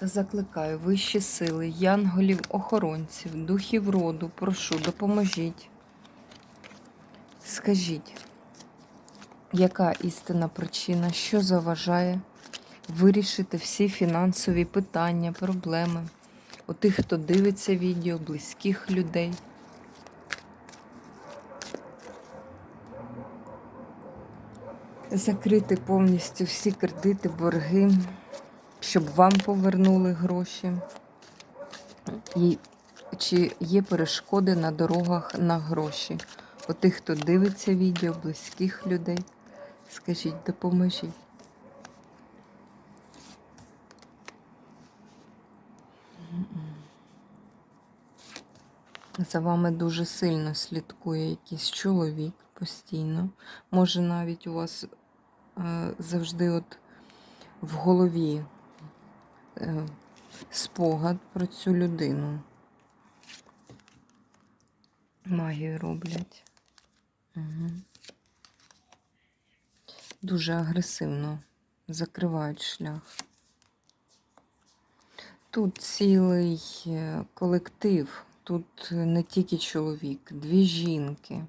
Та закликаю вищі сили, янголів, охоронців, духів роду, прошу, допоможіть. Скажіть, яка істинна причина, що заважає вирішити всі фінансові питання, проблеми у тих, хто дивиться відео, близьких людей? Закрити повністю всі кредити, борги, щоб вам повернули гроші. І чи є перешкоди на дорогах на гроші? У тих, хто дивиться відео, близьких людей. Скажіть, допоможіть. За вами дуже сильно слідкує якийсь чоловік постійно. Може навіть у вас е, завжди от в голові спогад про цю людину. Магію роблять. Угу. Дуже агресивно закривають шлях. Тут цілий е, колектив, тут не тільки чоловік, дві жінки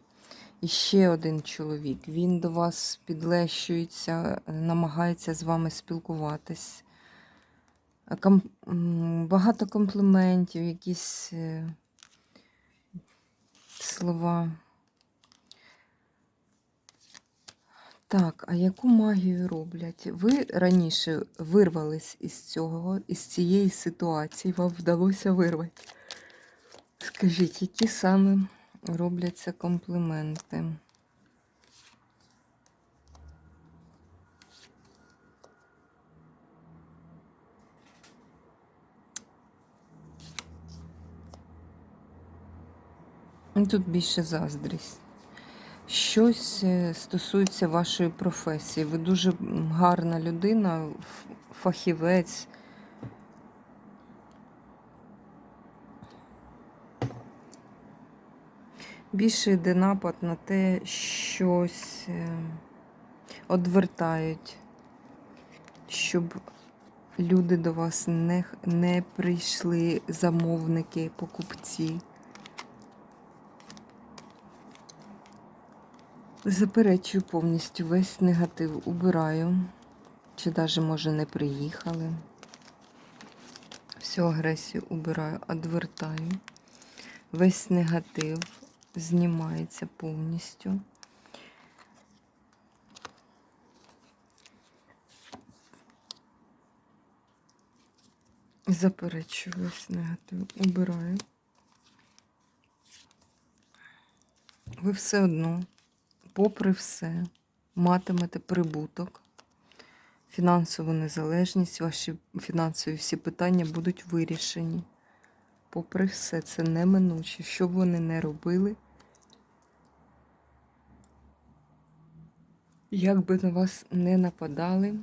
і ще один чоловік. Він до вас підлещується, намагається з вами спілкуватись. Багато компліментів, якісь е, слова. Так, а яку магію роблять? Ви раніше вирвались із цього, із цієї ситуації, вам вдалося вирвати. Скажіть, які саме робляться компліменти? Тут більше заздрість. Щось е, стосується вашої професії. Ви дуже гарна людина, фахівець. Більше йде напад на те, щось е, одвертають, щоб люди до вас не, не прийшли, замовники, покупці. Заперечую повністю весь негатив убираю. Чи навіть, може, не приїхали. Всю агресію убираю, одвертаю. Весь негатив знімається повністю. Заперечую весь негатив, убираю. Ви все одно попри все, матимете прибуток, фінансову незалежність, ваші фінансові всі питання будуть вирішені. Попри все, це неминуче. Що б вони не робили, як би на вас не нападали,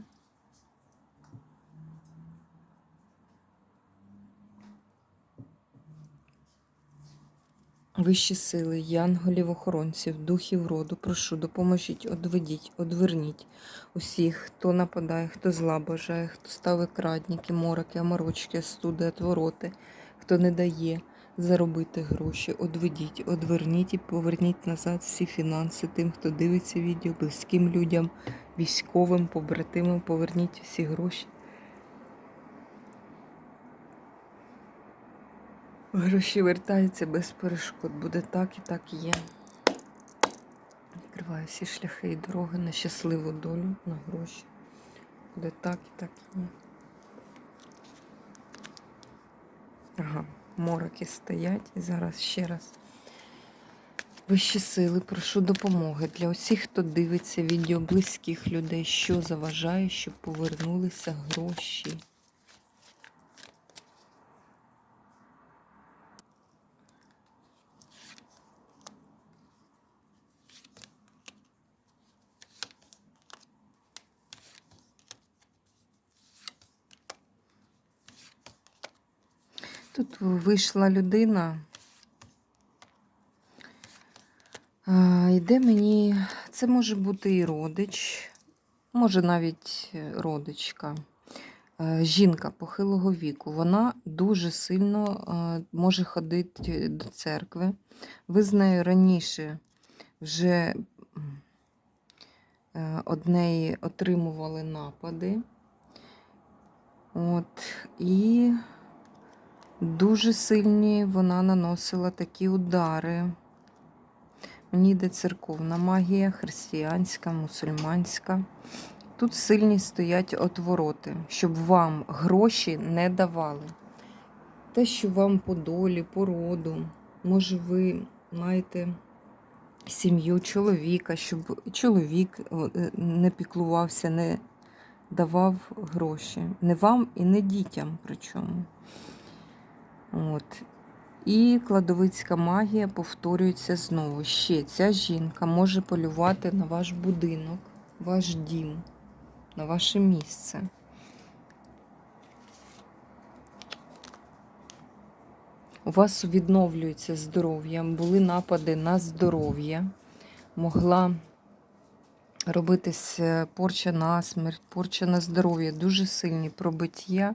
Вищі сили, янголів, охоронців, духів роду, прошу, допоможіть, одведіть, одверніть усіх, хто нападає, хто зла бажає, хто ставить крадніки, мороки, аморочки, студи, отвороти, хто не дає заробити гроші, одведіть, одверніть і поверніть назад всі фінанси тим, хто дивиться відео, близьким людям, військовим, побратимам, поверніть всі гроші. Гроші вертаються без перешкод. Буде так і так є. Відкриваю всі шляхи і дороги на щасливу долю, на гроші. Буде так і так є. Ага, мороки стоять. І зараз ще раз Вищі сили, прошу допомоги для усіх, хто дивиться відео близьких людей, що заважає, щоб повернулися гроші. Тут вийшла людина. Йде мені, це може бути і родич, може навіть е, родичка, Е, жінка похилого віку. Вона дуже сильно е, може ходити до церкви. Ви з нею раніше вже м, е, од неї отримували напади. От, і дуже сильні вона наносила такі удари. Мені йде церковна магія, християнська, мусульманська. Тут сильні стоять отвороти, щоб вам гроші не давали. Те, що вам по долі, по роду, може, ви маєте сім'ю чоловіка, щоб чоловік е, не піклувався, не давав гроші. Не вам і не дітям причому. От. І кладовицька магія повторюється знову. Ще ця жінка може полювати на ваш будинок, ваш дім, на ваше місце. У вас відновлюється здоров'я, були напади на здоров'я, могла робитись порча на смерть, порча на здоров'я, дуже сильні пробиття, проб-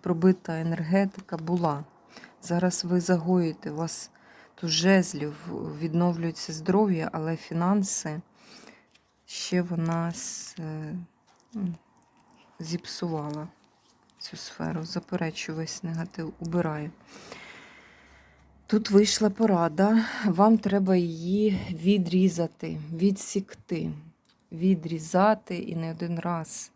пробита енергетика була. Зараз ви загоїте, у вас тут жезлів, відновлюється здоров'я, але фінанси ще вона е, зіпсувала цю сферу. Заперечу весь негатив, убираю. Тут вийшла порада, вам треба її відрізати, відсікти, відрізати і не один раз.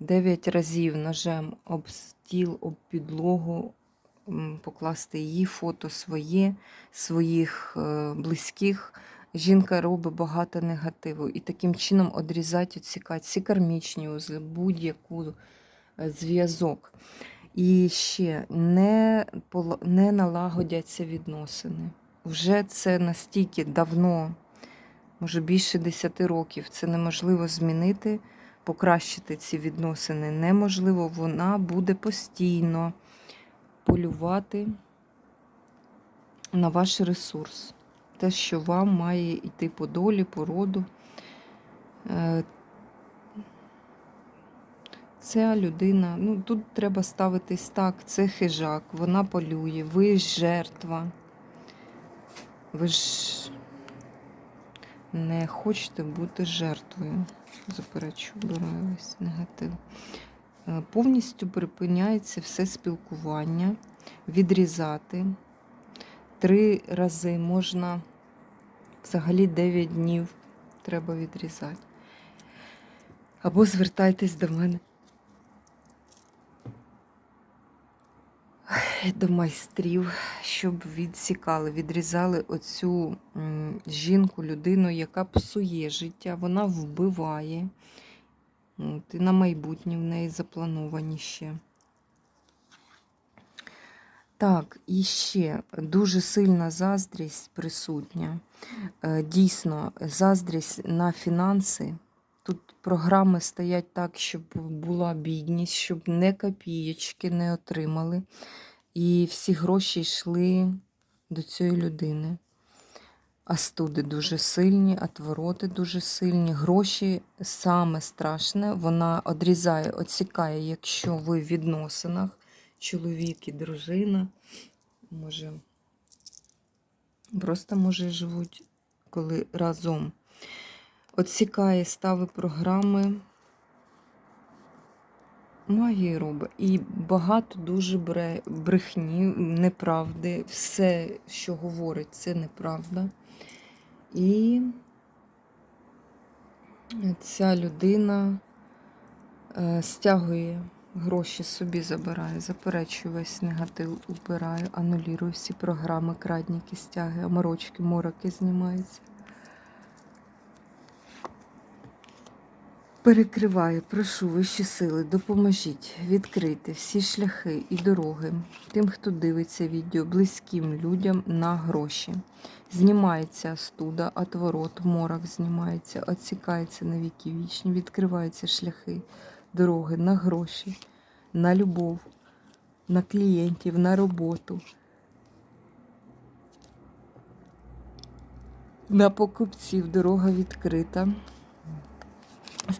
Дев'ять разів ножем об стіл, об підлогу, покласти її фото своє, своїх е, близьких. Жінка робить багато негативу і таким чином одрізати, відсікати всі кармічні узли, будь-яку е, зв'язок. І ще не, не налагодяться відносини. Вже це настільки давно, може більше 10 років, це неможливо змінити, покращити ці відносини. Неможливо, вона буде постійно полювати на ваш ресурс. Те, що вам має йти по долі, по роду. Е, Ця людина, ну тут треба ставитись так, це хижак, вона полює, ви жертва. Ви ж не хочете бути жертвою. Заперечу, обираю весь негатив. Е, Повністю припиняється все спілкування, відрізати. Три рази можна, взагалі 9 днів треба відрізати. Або звертайтесь до мене. До майстрів, щоб відсікали, відрізали оцю жінку, людину, яка псує життя, вона вбиває. От, і на майбутнє в неї заплановані ще. Так, і ще дуже сильна заздрість присутня. Е, Дійсно, заздрість на фінанси. Тут програми стоять так, щоб була бідність, щоб не копієчки не отримали. І всі гроші йшли до цієї людини. Астуди дуже сильні, отвороти дуже сильні. Гроші саме страшне, вона одрізає, оцікає, якщо ви в відносинах, чоловік і дружина, може, просто може живуть, коли разом. Отсікає, ставить програми. Магії робить. І багато дуже бре- брехні, неправди. Все, що говорить, це неправда. І ця людина е, стягує Гроші собі забираю, заперечую весь негатив, убираю, анулірую всі програми, крадніки, стяги, аморочки, мороки знімаються. Перекриваю, прошу вищі сили, допоможіть відкрити всі шляхи і дороги тим, хто дивиться відео, близьким людям на гроші. Знімається студа, отворот, морок знімається, отсікається на віки вічні, відкриваються шляхи, дороги на гроші, на любов, на клієнтів, на роботу. На покупців дорога відкрита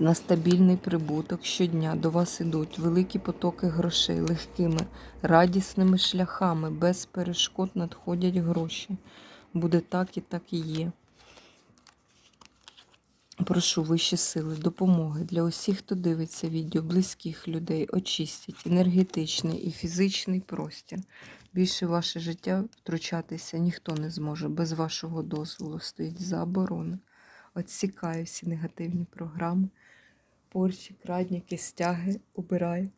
на стабільний прибуток щодня до вас ідуть великі потоки грошей легкими, радісними шляхами, без перешкод надходять гроші. Буде так і так і є. Прошу вищі сили, допомоги для усіх, хто дивиться відео, близьких людей, очистять енергетичний і фізичний простір. Більше ваше життя втручатися ніхто не зможе. Без вашого дозволу стоїть заборона. Отсікаю всі негативні програми, порчі, крадніки, стяги, убираю.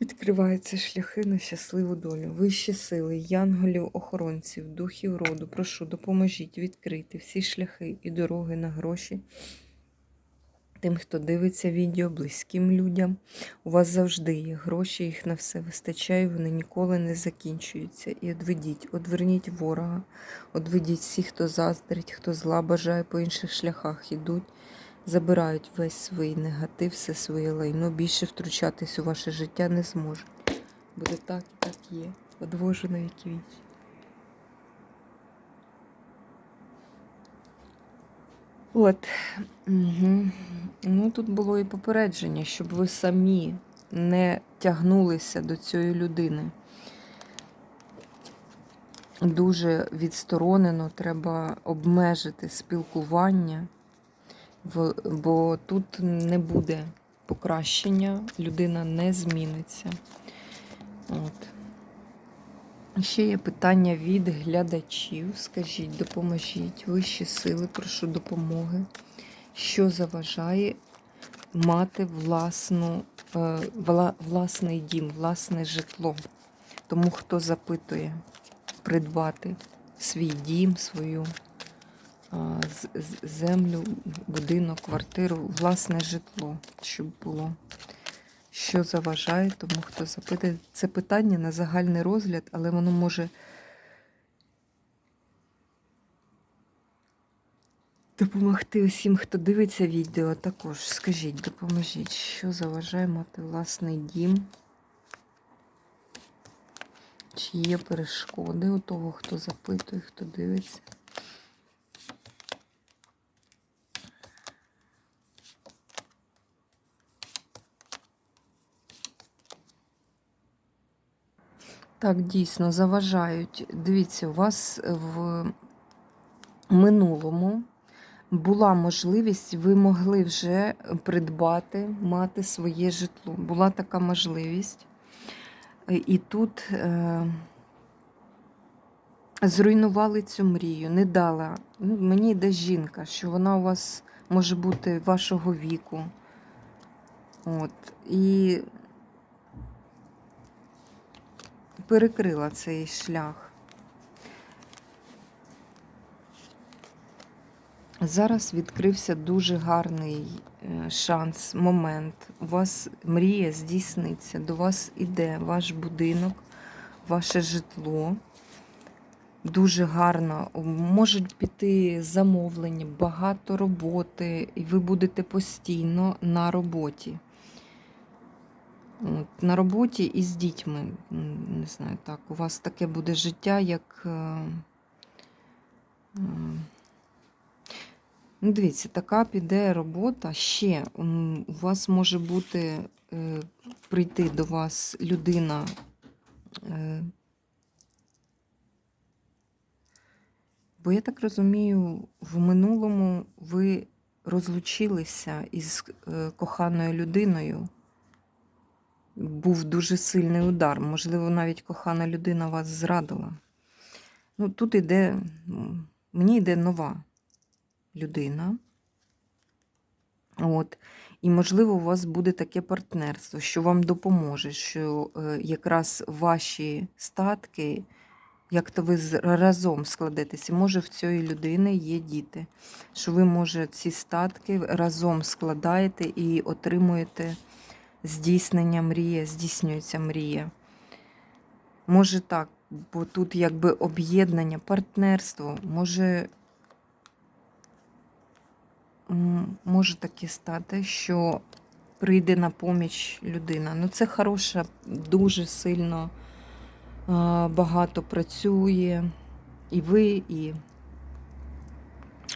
Відкриваються шляхи на щасливу долю. Вищі сили, янголів, охоронців, духів роду. Прошу, допоможіть відкрити всі шляхи і дороги на гроші. Тим, хто дивиться відео, близьким людям. У вас завжди є гроші, їх на все вистачає, вони ніколи не закінчуються. І одведіть, одверніть ворога, одведіть всіх, хто заздрить, хто зла бажає по інших шляхах ідуть, забирають весь свій негатив, все своє лайно. Більше втручатись у ваше життя не зможуть. Буде так і так є. Одвожу на віки вічі. От. Угу. Ну, тут було і попередження, щоб ви самі не тягнулися до цієї людини. Дуже відсторонено треба обмежити спілкування, бо тут не буде покращення, людина не зміниться. От. Ще є питання від глядачів. Скажіть, допоможіть, вищі сили, прошу допомоги. Що заважає мати власну, е, вла- власний дім, власне житло? Тому хто запитує придбати свій дім, свою з- землю, будинок, квартиру, власне житло, щоб було. Що заважає, тому хто запитує. Це питання на загальний розгляд, але воно може допомогти усім, хто дивиться відео. Також скажіть, допоможіть, що заважає мати власний дім? Чи є перешкоди у того, хто запитує, хто дивиться? Так, дійсно, заважають. Дивіться, у вас в минулому була можливість, ви могли вже придбати, мати своє житло. Була така можливість. Е, І тут е, зруйнували цю мрію, не дала. Ну, мені йде жінка, що вона у вас може бути вашого віку. От. І перекрила цей шлях. Зараз відкрився дуже гарний е, шанс, момент. У вас мрія здійсниться, до вас іде ваш будинок, ваше житло. Дуже гарно. Можуть піти замовлення, багато роботи, і ви будете постійно на роботі. На роботі і з дітьми. Не знаю, так. У вас таке буде життя, як. е, Ну, дивіться, така піде робота ще. У вас може бути е, прийти до вас людина. Е, бо я так розумію, в минулому ви розлучилися із е, коханою людиною. Був дуже сильний удар. Можливо, навіть кохана людина вас зрадила. Ну, тут іде, мені йде нова людина. От. І, можливо, у вас буде таке партнерство, що вам допоможе, що е, якраз ваші статки, як то ви разом складетеся, може в цієї людини є діти, що ви, може, ці статки разом складаєте і отримуєте здійснення мрії, здійснюється мрія. Може так, бо тут якби об'єднання, партнерство, може може таке стати, що прийде на поміч людина. Ну, це хороша, дуже сильно багато працює. І ви, і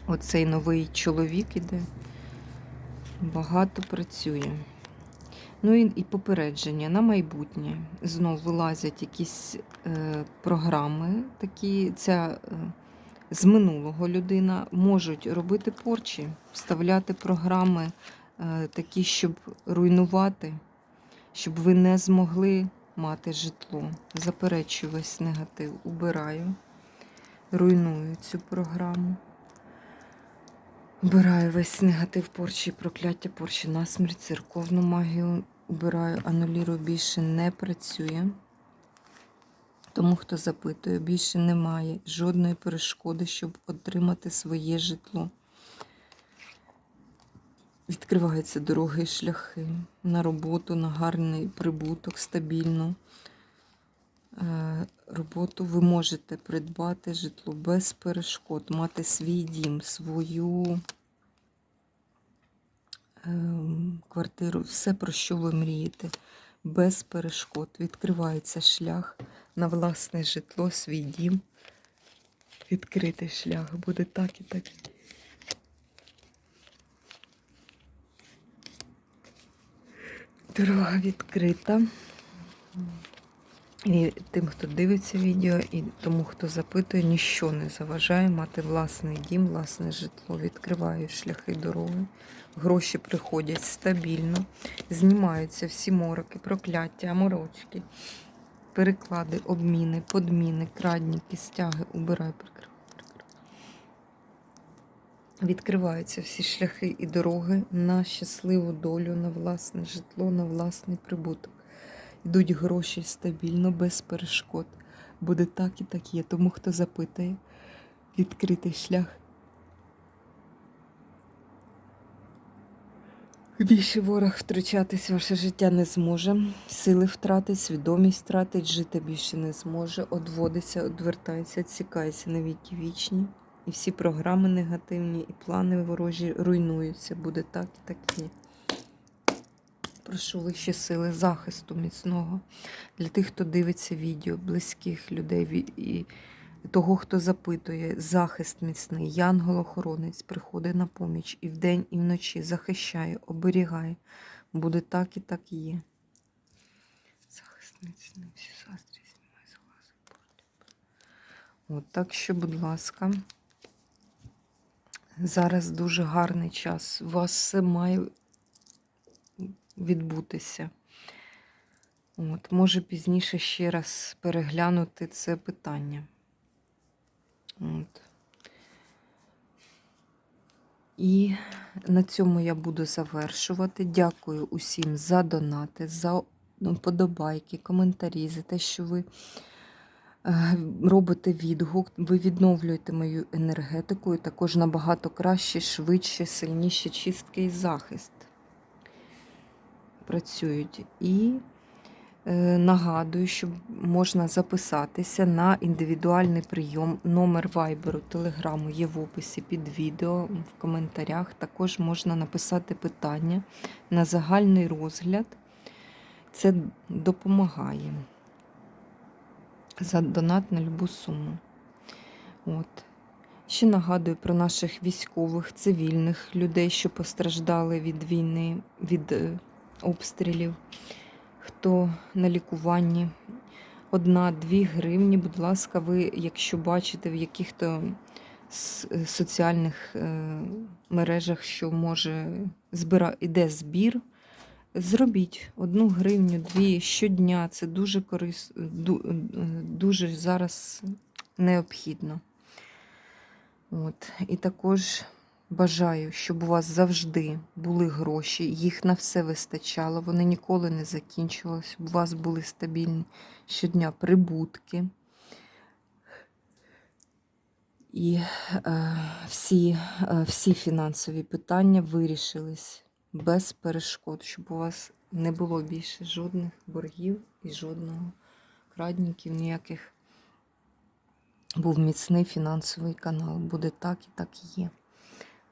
оцей новий чоловік іде. Багато працює. Ну і, попередження на майбутнє. Знов вилазять якісь е, програми, такі, ця е, з минулого людина можуть робити порчі, вставляти програми е, такі, щоб руйнувати, щоб ви не змогли мати житло. Заперечую весь негатив, убираю, руйную цю програму. Убираю весь негатив порчі, прокляття порчі, насмерть, церковну магію. Убираю, анулірую, більше не працює. Тому, хто запитує, більше немає жодної перешкоди, щоб отримати своє житло. Відкриваються дороги шляхи на роботу, на гарний прибуток, стабільну е, роботу. Ви можете придбати житло без перешкод, мати свій дім, свою квартиру, все, про що ви мрієте, без перешкод. Відкривається шлях на власне житло, свій дім. Відкритий шлях буде так і так. Дорога відкрита. І тим, хто дивиться відео, і тому, хто запитує, ніщо не заважає мати власний дім, власне житло. Відкриваю шляхи дороги. Гроші приходять стабільно, знімаються всі мороки, прокляття, морочки, переклади, обміни, подміни, крадніки, стяги, убирай. Відкриваються всі шляхи і дороги на щасливу долю, на власне житло, на власний прибуток. Йдуть гроші стабільно, без перешкод. Буде так і так є. Тому хто запитає, відкритий шлях. Більше ворог втручатись в ваше життя не зможе. Сили втратить, свідомість втратить, жити більше не зможе. Одводиться, одвертається, відсікається на віки вічні. І всі програми негативні, і плани ворожі руйнуються. Буде так і так є. Прошу вищі сили захисту міцного для тих, хто дивиться відео, близьких людей і того, хто запитує, захист міцний, янгол-охоронець приходить на поміч і вдень, і вночі захищає, оберігає. Буде так і так є. Захист міцний, всі заздрі знімає з. От так що, будь ласка. Зараз дуже гарний час. У вас все має відбутися. От, може пізніше ще раз переглянути це питання. От. І на цьому я буду завершувати. Дякую усім за донати, за подобайки, коментарі, за те, що ви е, робите відгук, ви відновлюєте мою енергетику і також набагато краще, швидше, сильніше чистки і захист працюють. І е, нагадую, що можна записатися на індивідуальний прийом. Номер вайберу, телеграму є в описі під відео, в коментарях. Також можна написати питання на загальний розгляд. Це допомагає за донат на любу суму. От. Ще нагадую про наших військових, цивільних людей, що постраждали від війни, від е, обстрілів, хто на лікуванні. Одна-дві гривні, будь ласка, ви, якщо бачите в яких-то соціальних е, мережах, що може збира... іде збір, зробіть одну гривню, дві щодня. Це дуже корис... е, дуже зараз необхідно. От. І також Бажаю, щоб у вас завжди були гроші, їх на все вистачало, вони ніколи не закінчувалися, щоб у вас були стабільні щодня прибутки. І е, всі, е, всі фінансові питання вирішились без перешкод, щоб у вас не було більше жодних боргів і жодного крадників, ніяких. Був міцний фінансовий канал. Буде так і так і є.